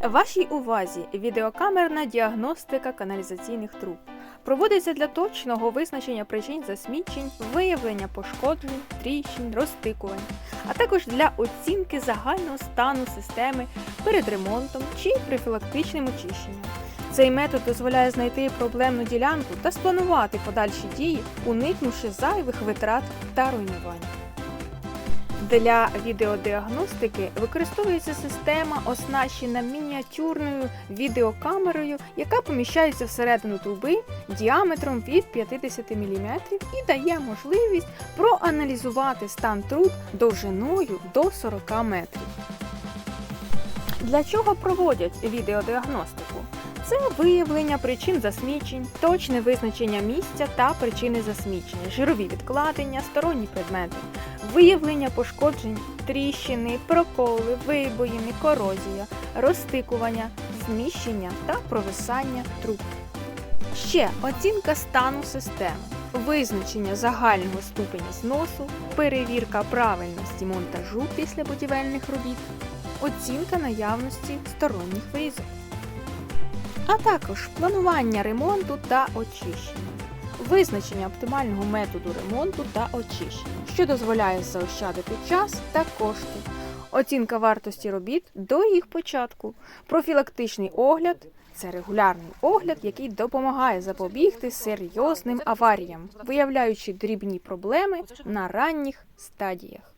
Вашій увазі відеокамерна діагностика каналізаційних труб. Проводиться для точного визначення причин засмічень, виявлення пошкоджень, тріщин, розтикувань, а також для оцінки загального стану системи перед ремонтом чи профілактичним очищенням. Цей метод дозволяє знайти проблемну ділянку та спланувати подальші дії, уникнувши зайвих витрат та руйнувань. Для відеодіагностики використовується система, оснащена мініатюрною відеокамерою, яка поміщається всередину труби діаметром від 50 мм і дає можливість проаналізувати стан труб довжиною до 40 метрів. Для чого проводять відеодіагностику? Це виявлення причин засмічень, точне визначення місця та причини засмічення, жирові відкладення, сторонні предмети, виявлення пошкоджень, тріщини, проколи, вибоїни, корозія, розтикування, зміщення та провисання труб. Ще оцінка стану системи, визначення загального ступеня зносу, перевірка правильності монтажу після будівельних робіт, оцінка наявності сторонніх виїздів а також планування ремонту та очищення, визначення оптимального методу ремонту та очищення, що дозволяє заощадити час та кошти, оцінка вартості робіт до їх початку, профілактичний огляд. Це регулярний огляд, який допомагає запобігти серйозним аваріям, виявляючи дрібні проблеми на ранніх стадіях.